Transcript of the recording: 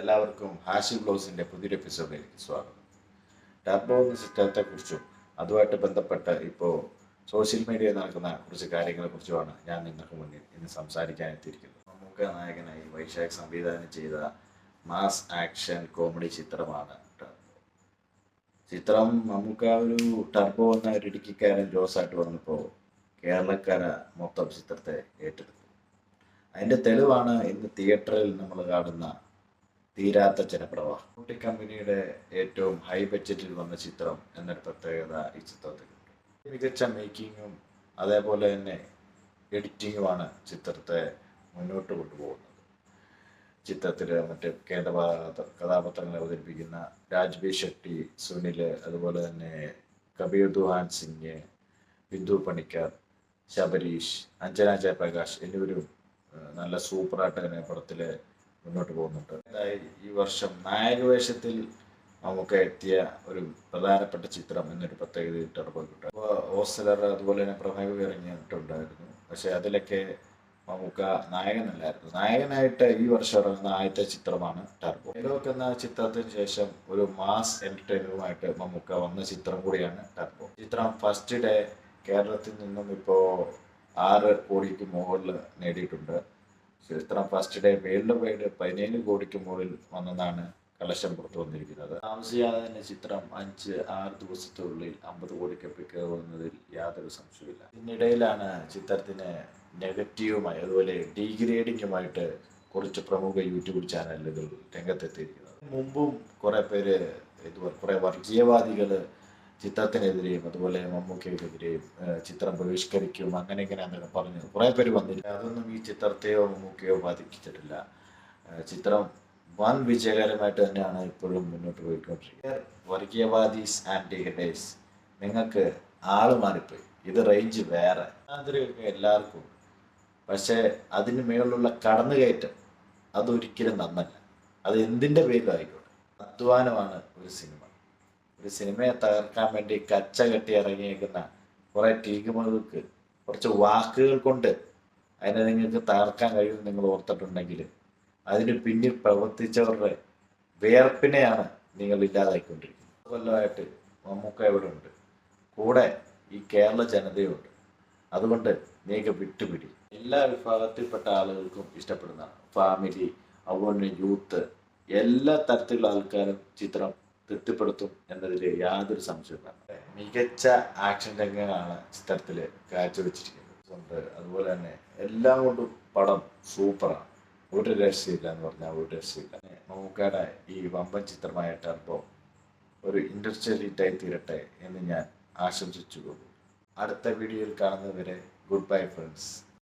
എല്ലാവർക്കും ഹാഷി ബ്ലൗസിന്റെ പുതിയൊരു എപ്പിസോഡിലേക്ക് സ്വാഗതം. ടർബോ എന്ന സിസ്റ്റത്തെക്കുറിച്ചും അതുമായിട്ട് ബന്ധപ്പെട്ട് ഇപ്പോൾ സോഷ്യൽ മീഡിയയിൽ നടക്കുന്ന കുറച്ച് കാര്യങ്ങളെക്കുറിച്ചുമാണ് ഞാൻ നിങ്ങൾക്ക് മുന്നിൽ ഇന്ന് സംസാരിക്കാൻ എത്തിയിരിക്കുന്നത്. മമ്മൂക്ക നായകനായി വൈശാഖ് സംവിധാനം ചെയ്ത മാസ് ആക്ഷൻ കോമഡി ചിത്രമാണ് ടർബോ ചിത്രം മമ്മൂക്ക ഒരു ടർബോ എന്ന ഒരു ഇടുക്കിക്കാരൻ ജോസായിട്ട് വന്നപ്പോൾ കേരളക്കാര മൊത്തം ചിത്രത്തെ ഏറ്റെടുത്തു. അതിന്റെ തെളിവാണ് ഇന്ന് തിയേറ്ററിൽ നമ്മൾ കാണുന്ന തീരാത്ത ജനപ്രവാഹം. കുട്ടി കമ്പനിയുടെ ഏറ്റവും ഹൈ ബഡ്ജറ്റിൽ വന്ന ചിത്രം എന്നൊരു പ്രത്യേകത ഈ ചിത്രത്തിൽ മികച്ച മേക്കിങ്ങും അതേപോലെ തന്നെ എഡിറ്റിങ്ങുമാണ് ചിത്രത്തെ മുന്നോട്ട് കൊണ്ടുപോകുന്നത്. ചിത്രത്തിൽ മറ്റ് കേന്ദ്ര കഥാപാത്രങ്ങളെ അവതരിപ്പിക്കുന്ന രാജ്ബി ഷെട്ടി സുനിൽ അതുപോലെ തന്നെ കബീർ ദുഹാൻ സിംഗ് ബിന്ദു പണിക്കർ ശബരീഷ് അഞ്ജന ജയപ്രകാശ് എന്നിവരും നല്ല സൂപ്പറായിട്ട് തന്നെ പടത്തിൽ മുന്നോട്ട് പോകുന്നുണ്ട്. ഈ വർഷം നായകവേഷത്തിൽ നമുക്ക് എത്തിയ ഒരു പ്രധാനപ്പെട്ട ചിത്രം എന്നൊരു പ്രത്യേകത ടർബോ ഹോസ്റ്റലർ അപ്പോൾ ഓസ്ലർ അതുപോലെ തന്നെ പ്രമേയം ഇറങ്ങിയിട്ടുണ്ടായിരുന്നു. പക്ഷെ അതിലൊക്കെ മമ്മൂക്ക നായകനല്ലായിരുന്നു. നായകനായിട്ട് ഈ വർഷം ഇറങ്ങുന്ന ആദ്യത്തെ ചിത്രമാണ് ടർബോ. ഡയലോഗ് എന്ന ചിത്രത്തിന് ശേഷം ഒരു മാസ് എന്റർടൈനറുമായിട്ട് മമ്മൂക്ക വന്ന ചിത്രം കൂടിയാണ് ടർബോ. ചിത്രം ഫസ്റ്റ് ഡേ കേരളത്തിൽ നിന്നും ഇപ്പോൾ ആറ് കോടിക്ക് മുകളിൽ നേടിയിട്ടുണ്ട്. ചിത്രം ഫസ്റ്റ് ഡേ വേൾഡ് വൈഡ് പതിനേഴ് കോടിക്ക് മുകളിൽ വന്നതാണ് കളക്ഷൻ പുറത്തു വന്നിരിക്കുന്നത്. താമസിയാതെ തന്നെ ചിത്രം അഞ്ച് ആറ് ദിവസത്തിനുള്ളിൽ അമ്പത് കോടിക്ക് പിക്കുന്നതിൽ യാതൊരു സംശയമില്ല ഇതിനിടയിലാണ് ചിത്രത്തിന് നെഗറ്റീവുമായി അതുപോലെ ഡീഗ്രേഡിങ്ങുമായിട്ട് കുറച്ച് പ്രമുഖ യൂട്യൂബ് ചാനലുകൾ രംഗത്തെത്തിയിരിക്കുന്നത്. മുമ്പും കുറെ പേര് ഇതുപോലെ കുറെ വർഗീയവാദികൾ ചിത്രത്തിനെതിരെയും അതുപോലെ മമ്മൂക്കയ്ക്കെതിരെയും ചിത്രം ബഹിഷ്കരിക്കും അങ്ങനെ ഇങ്ങനെ എന്നൊക്കെ പറഞ്ഞു കുറെ പേര് വന്നില്ല. അതൊന്നും ഈ ചിത്രത്തെയോ മമ്മൂക്കയോ ബാധിച്ചിട്ടില്ല ചിത്രം വൻ വിജയകരമായിട്ട് തന്നെയാണ് ഇപ്പോഴും മുന്നോട്ട് പോയിക്കൊണ്ടിരിക്കുന്നത്. വർഗീയവാദീസ് ആൻഡ് ഹിഡേഴ്സ് നിങ്ങൾക്ക് ആൾ മാറിപ്പോയി. ഇത് റേഞ്ച് വേറെ. മാതിരിയൊക്കെ എല്ലാവർക്കും. പക്ഷേ അതിന് മേളിലുള്ള കടന്നുകയറ്റം അതൊരിക്കലും നന്നല്ല. അത് എന്തിന്റെ പേരിലായിക്കോട്ടെ? അധ്വാനമാണ് ഒരു സിനിമ. ഒരു സിനിമയെ തകർക്കാൻ വേണ്ടി കച്ച കെട്ടി ഇറങ്ങിയേക്കുന്ന കുറെ ടീമുകൾക്ക് കുറച്ച് വാക്കുകൾ കൊണ്ട് അതിനെ നിങ്ങൾക്ക് തകർക്കാൻ കഴിയും നിങ്ങൾ ഓർത്തിട്ടുണ്ടെങ്കിൽ അതിന് പിന്നിൽ പ്രവർത്തിച്ചവരുടെ വിയർപ്പിനെയാണ് നിങ്ങൾ ഇല്ലാതായിക്കൊണ്ടിരിക്കുന്നത്. കൊല്ലമായിട്ട് മമ്മൂക്ക ഇവിടെ ഉണ്ട്. കൂടെ ഈ കേരള ജനതയുണ്ട്. അതുകൊണ്ട് നീക്ക് വിട്ടുപിടി. എല്ലാ വിഭാഗത്തിൽപ്പെട്ട ആളുകൾക്കും ഇഷ്ടപ്പെടുന്ന ഫാമിലി അതുപോലെ യൂത്ത് എല്ലാ തരത്തിലുള്ള ആൾക്കാരും ചിത്രം തൃപ്തിപ്പെടുത്തും എന്നതിൽ യാതൊരു സംശയവുമില്ല മികച്ച ആക്ഷൻ രംഗങ്ങളാണ് ചിത്രത്തിൽ കാഴ്ചവെച്ചിരിക്കുന്നത്. അതുപോലെ തന്നെ എല്ലാം കൊണ്ടും പടം സൂപ്പറാണ്. ഒരു രക്ഷയില്ല എന്ന് പറഞ്ഞാൽ ഒരു രക്ഷയില്ല മമ്മൂക്കയുടെ ഈ വമ്പൻ ചിത്രമായ ടർബോ ഒരു ഇൻഡസ്ട്രിയൽ ഹിറ്റായി തീരട്ടെ എന്ന് ഞാൻ ആശംസിച്ചു പോകും അടുത്ത വീഡിയോയിൽ കാണുന്നവരെ ഗുഡ് ബൈ ഫ്രണ്ട്സ്